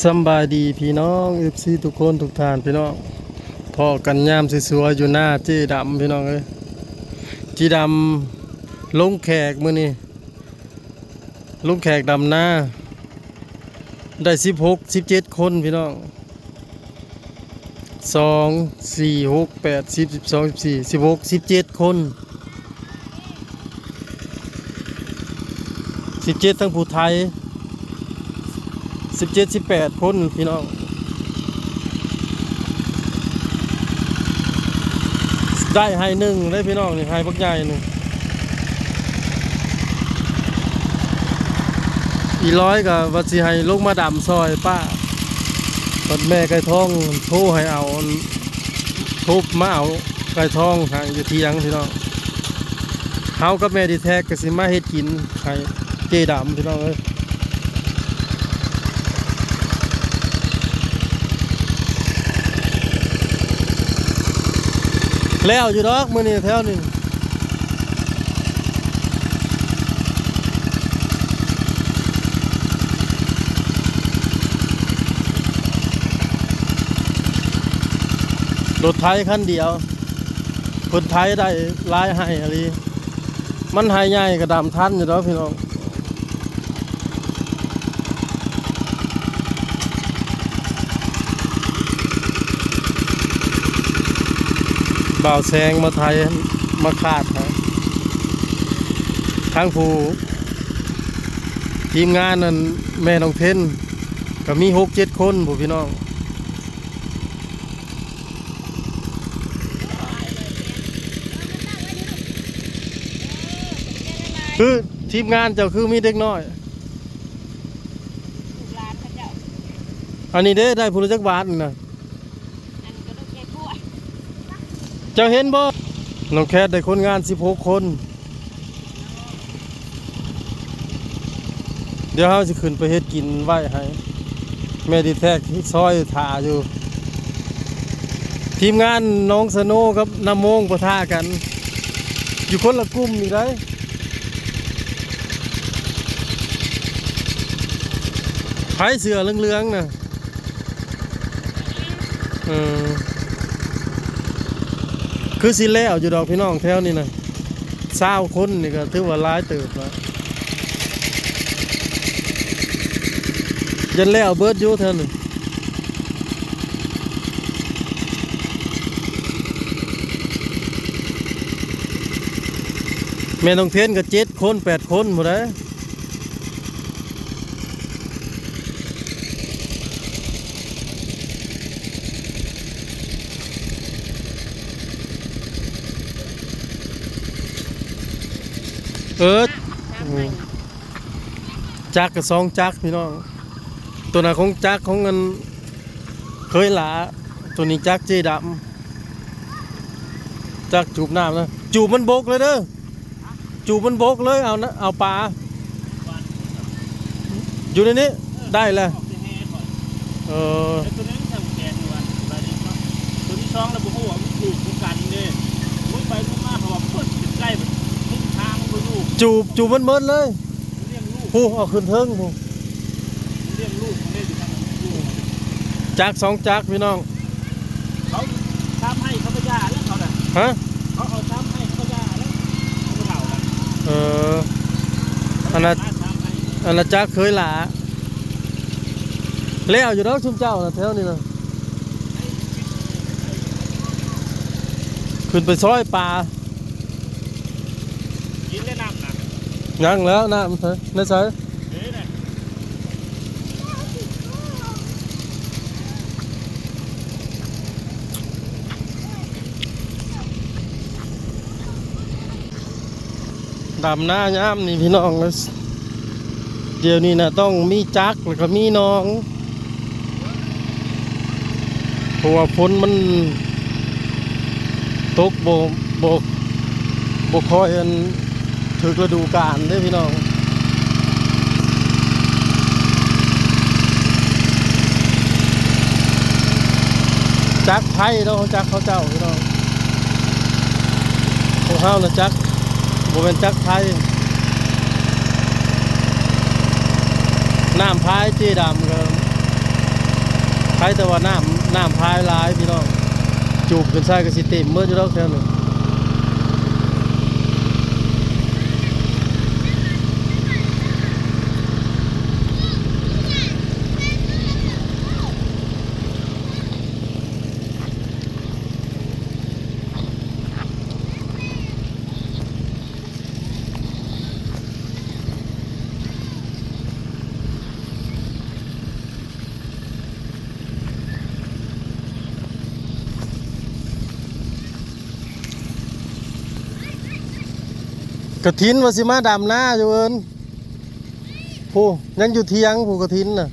สบายดีพี่น้องเอฟซีทุกคนทุกท่านพี่น้องพอกันยามสวยๆอยู่หน้าจ๊ดำพี่น้องเอ้ยจีดำลงแขกมื้อนี้ลงแขกดำหน้า ได้สิบหกสิบเจ็ดคนพี่น้องสองสี่หกแปดสิบสิบสองสิบสี่สิบหกสิบเจ็ดคนสิบเจ็ดทั้งผู้ไทย สิบเจ็ดสิบแปดคนพี่น้องได้ให้หนึ่งได้พี่น้องนี่ให้พักใหญ่หนึ่งอีร้อยกับวัดสิให้ลูกมาดำซอยป้าตอนแม่ไก่ทองโทรให้เอาทุบมาเอาไก่ทองทางอยู่เทียงพี่น้องเฮากับแม่ดีแท็กก็สิมาเฮ็ดกินให้เจดำพี่น้องเอ้ย แล้วอยู่ดอกมื้อนี้แถวนี้รถไทยคันเดียวคนไทยได้ลายให้อะไรมันให้ใหญ่กระดำทันอยู่ดอกพี่น้อง บ่าวแซงมาไทยมาขาดนะทางผู้ทีมงานนั่นแม่น้องเทนก็มีหกเจ็ดคนผู้พี่น้องคือทีมงานเจ้าคือมีเด็กน้อย อันนี้เด้ได้ผู้ละจักบาทนี่นะ อันก็ต้องแก้กล้วย เจ้าเห็นบ่น้องแคทได้คนงานสิบหกคน เดี๋ยวเราจะขึ้นไปเฮ็ดกินไว้ให้แม่ดีแท็กซอยถ่าอยู่ ทีมงานน้องสโนกับน้ำโมงประท่ากัน อยู่คนละกลุ่มนี่ได้ไผเสือเหลืองๆน่ะเออ คือสิแล้วอยู่ดอกพี่น้องแถวนี้นะเศร้าคนนี่ก็ถือว่าร้ายเติบแล้วยันแล้วเบิดอยู่เท่านึงแม่น้องเทนก็เจ็ดคนแปดคนหมดเลย เออจักกับสองจักพี่น้อง ตัวนั้นของจักของเงินเคยหลา ตัวนี้จักเจดำจักจูบน้ำนะจูบมันบกเลยเด้อจูบมันบกเลยเอานะเอาปลาอยู่ในนี้ได้แล้วเออ จูบจูบมันเบิดเลยเลี้ยงลูกผู้เอาขึ้นเทิงผู้เลี้ยงลูกมันได้อยู่ทางลูกจักสองจักพี่น้องเขาทำให้เขาไปย่าแล้วเขาน่ะฮะเขาเอาทำให้เขาย่าแล้วเขาเผากันเอออันนั้นทำให้อันนั้นจักเคยหลาแล้วอยู่แล้วชุมเจ้านะแถวนี้นะขึ้นไปซอยปลา กินได้น้ำนะ ยังแล้วน้ำเถอะในสายเด้เนี่ดำหน้าย่ามนี่พี่น้องเดี๋ยวนี้นะต้องมีจักแล้วก็มีน้องเพราะว่าฝนมันตกโบโบโบคอยอัน ถึกฤดูกาลด้อพี่น้องจักไทยเนาะจักเขาเจ้าพี่น้องพวกเขานะจักโบเป็นจักไทยน้ำพายเจดำก็ครแต่ว่าน้ำน้ำพายลายพี่น้องจูบขึ้นใส่ก็สิเต็มเมื่อจะดอกแถวนึง กระถินว่าสิมาดำหน้าอยู่เอินผู้ยังอยู่เทียงผู้กระถินน่ะ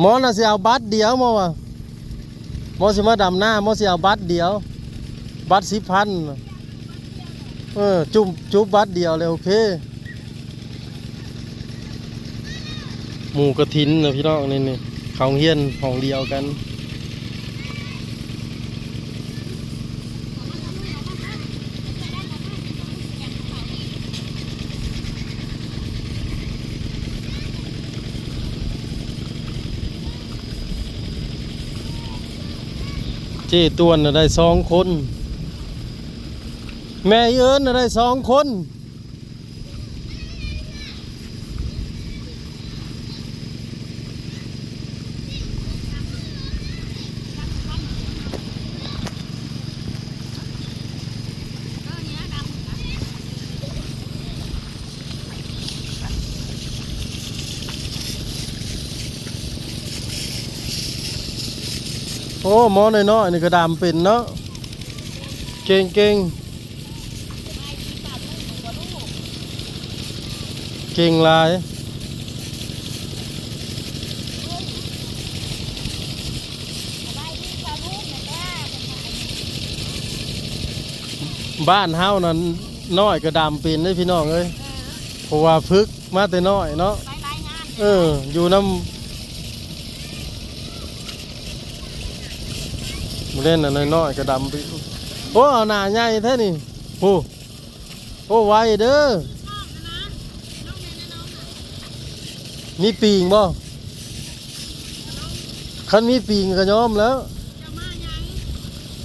หมอน่ะสิเอาบัตรเดียวหมอวะหมอสิมาดำหน้าหมอสิเอาบัตรเดียว บัตรสิพันเออจุบจุบบัตรเดียวเลยโอเคหมู่กระถินนะพี่น้องนี่นี่เขาเฮียนห้องเดียวกัน เจตวน่ะได้สองคน แม่เอิญน่ะได้สองคน โอ้หมอน้อยๆนี่ก็ดำเป็นเนาะเก่งเก่งเก่งลายบ้านเฮานั้นน้อยก็ดำเป็นได้พี่น้องเอ้ยเพราะว่าฝึกมาแต่น้อยเนาะเอออยู่น้ำ มเล่นน่ะน้อยๆก็ดำไปโอ้เอาหนาใหญ่แท้นี่โอ้โอ้ไวเด้อมีปีงบ่คันมีปีงก็ยอมแล้ว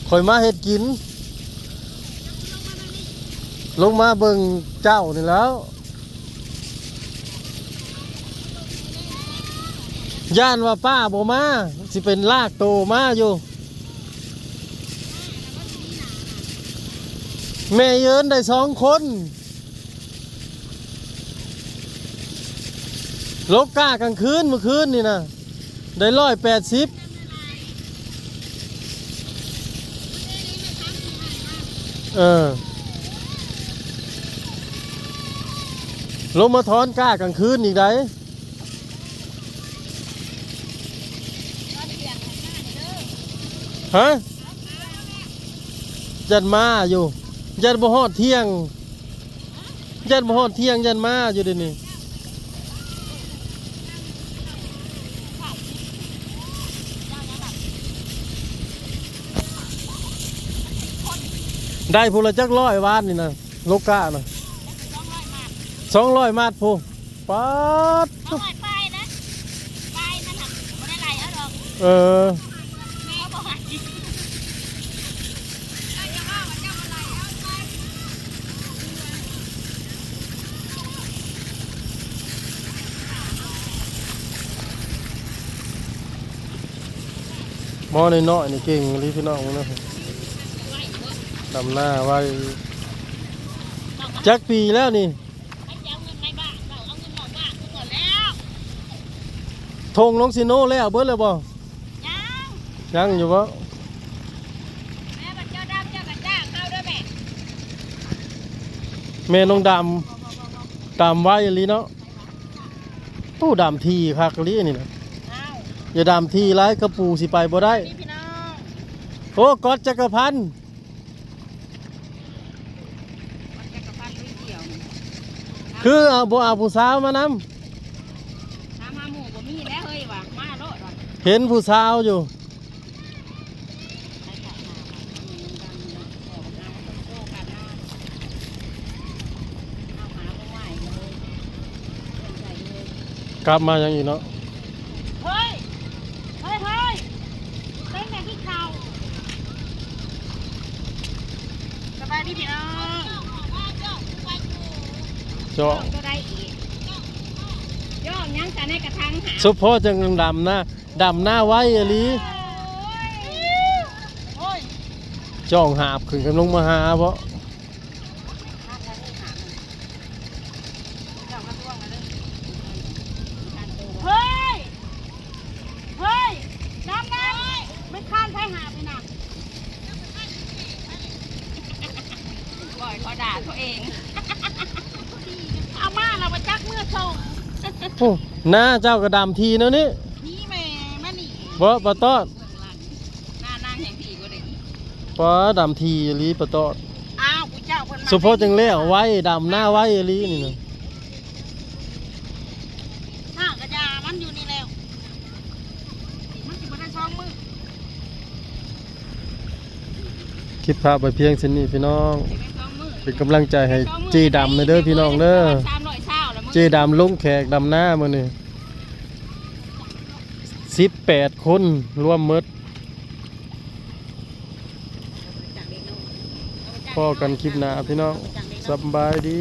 คอยมาเฮ็ดกิน ลงมาเบิ่งเจ้านี่แล้ว ย่านว่าป้าบ่มาสิเป็นลากโตมาอยู่ แม่เยินได้สองคนลกกากลางคืนเมื่อคืนนี่นะได้ร้อยแปดสิบเออลงมาถอนก้ากลางคืนอีกได้ฮะยันมาอยู่ ยันบ่ฮอดเที่ยง ยันบ่ฮอดเที่ยงยันมาอยู่เดี๋ยวนี้ได้พูละจักร้อยวานนี่นะโลกานะสองร้อยมาดพูป๊าดเอาไว้ไปนะไปนั่นน่ะบ่ได้ไรเอาดอกเออ แม่บอกให้เอาอย่าว่าว่าเจ้าอะไรเอาไป หมอน้อยๆนี่เก่งรีพี่น้องนะทำหน้าไว้จักปีแล้วนี่ให้เจ้าเงินในบ้านเราเอาเงินนอกบ้านก่อนแล้วทงลงซิโนแล้วเบิดเลยบ่ยังยังอยู่บ่แม่บัดเจ้าดำเจ้ากันจ้างเข้าด้วยแม่แม่น้องดำดำไว้อีหลีเนาะตู้ดำทีคักลีนี่นะ อ้าวอย่าดำทีร้ายกระปูสิไปบ่ได้พี่พี่น้องโอ้กอดจักรพันธ์มันจะกระพันลุยเกี่ยวนี่คือเอาบ่เอาผู้สาวมานำถามหาหมู่บ่มีแล้วเฮ้ยว่ะมาโลดว่ะเห็นผู้สาวอยู่ใช้ขาหน้ามันมันดังนะบอกน้ำมันต้องโตกันนะเอาหาไม่ไหวเลยเป็นใจเลยกลับมายังอีกเนาะ สบายดีพี่น้องโจย่องตักย่องแต่จะในกระทังหาสุโพจังดำหน้าดำหน้าไว้อหลีจ้องหาบขึ้นกำลังมาหาเพราะ โอ้หน้าเจ้ากระดำทีเนาะนี่นี่แม่แม่นี่บ่ปะตอดหน้านางแห่งผีก็ได้ปะดำทีอหลีปะตอดอ้าวกูเจ้าเพิ่นมาสุพ่อจังเลี้ยวไว้ดำหน้าไว้อหลีนี่นะห้ากระยามันอยู่นี่แล้ว มันสิบ่ได้ช่องมือคลิปภาพไปเพียงเช่นนี้พี่น้อง สิได้ช่องมือเป็นกำลังใจให้เจีดำเลยเด้อพี่น้องเด้อ สามร้อยเช้าแล้วมึงเจดำลงแขกดำหน้ามานี่สิบแปดคนรวมหมดพ่อกันคลิปหน้าพี่น้องสบายดี